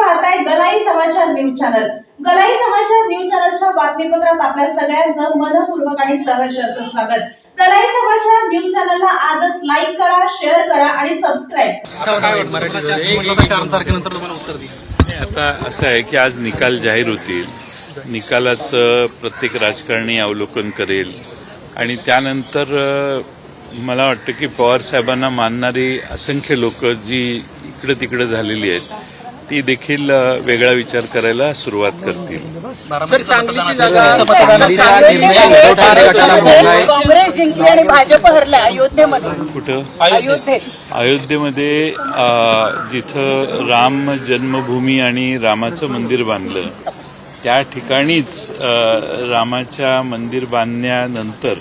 पाहताय गलाई समाचार news channel. गलाई समाचार न्यूज चॅनलच्या बातमीपत्रात आपल्या सगळ्यांचं मनपूर्वक आणि सहर्ष असं स्वागत. गलाई समाचार न्यूज चॅनलला आजच लाईक करा शेअर करा आणि सबस्क्राईब आता असं आहे की आज निकाल जाहीर होतील. निकालाचं प्रत्येक राजकारणी अवलोकन करेल. आणि त्यानंतर मला वाटतं की पवार साहेबांना मानणारी असंख्य लोक जी इकडे तिकडे झालेली आहेत ती देखील वेगळा विचार करायला सुरुवात करतील. सर सांगलीची जागा काँग्रेस जिंकली आणि भाजप हरला अयोध्येमध्ये. कुठं? अयोध्येत अयोध्येमध्ये अ, जिथं राम जन्मभूमी आणि रामाचं मंदिर बांधलं त्या ठिकाणीच अ, रामाच्या मंदिर बांधण्यानंतर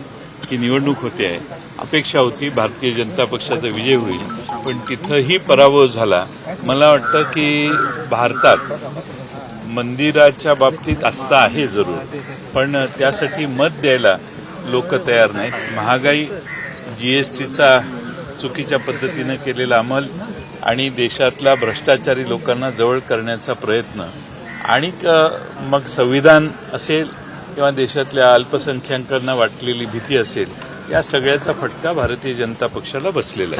ही निवडणूक होते. आहे अपेक्षा होती भारतीय जनता पक्षाचा विजय होईल. पण तिथंही पराभव झाला. मला वाटतं की भारतात मंदिराच्या बाबतीत आस्था आहे जरूर. पण त्यासाठी मत द्यायला लोक तयार नाहीत. महागाई जीएसटीचा चुकीच्या पद्धतीनं केलेला अंमल आणि देशातल्या भ्रष्टाचारी लोकांना जवळ करण्याचा प्रयत्न आणि मग संविधान असेल किंवा देशातल्या अल्पसंख्याकांना वाटलेली भीती असेल या सगळ्याचा फटका भारतीय जनता पक्षाला बसलेला.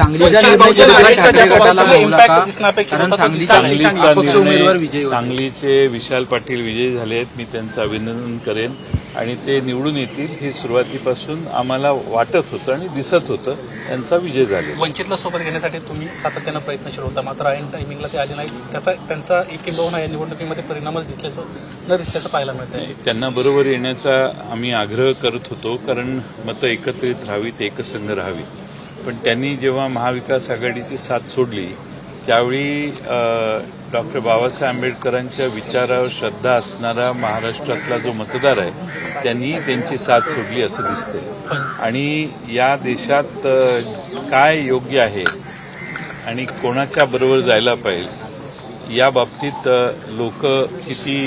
सांगलीचे विशाल पाटील विजयी झाले आहेत मी त्यांचं अभिनंदन करेन. आणि ते निवडून येतील हे सुरुवातीपासून आम्हाला वाटत होतं आणि दिसत होतं. त्यांचा विजय झाले वंचितला सोबत घेण्यासाठी तुम्ही सातत्यानं प्रयत्नशील होता. मात्र ऐन टायमिंगला ते आले नाही त्याचा त्यांचा किंबहुना या निवडणुकीमध्ये परिणामच दिसल्याचं न दिसल्याचं पाहायला मिळतंय. त्यांना बरोबर येण्याचा आम्ही आग्रह करत होतो. कारण मतं एकत्रित राहावीत एकसंघ राहावीत. पण त्यांनी जेव्हा महाविकास आघाडीची साथ सोडली त्यावेळी डॉक्टर बाबासाहेब आंबेडकरांच्या विचारावर श्रद्धा असणारा महाराष्ट्रातला जो मतदार आहे त्यांनी त्यांची साथ सोडली असं दिसतंय. आणि या देशात काय योग्य आहे आणि कोणाच्या बरोबर जायला पाहिजे या बाबतीत लोक किती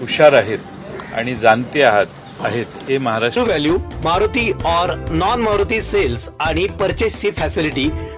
हुशार आहेत आणि जाणते आहात आहेत हे महाराष्ट्र व्हॅल्यू मारुती और नॉन मारुती सेल्स आणि परचेसची facility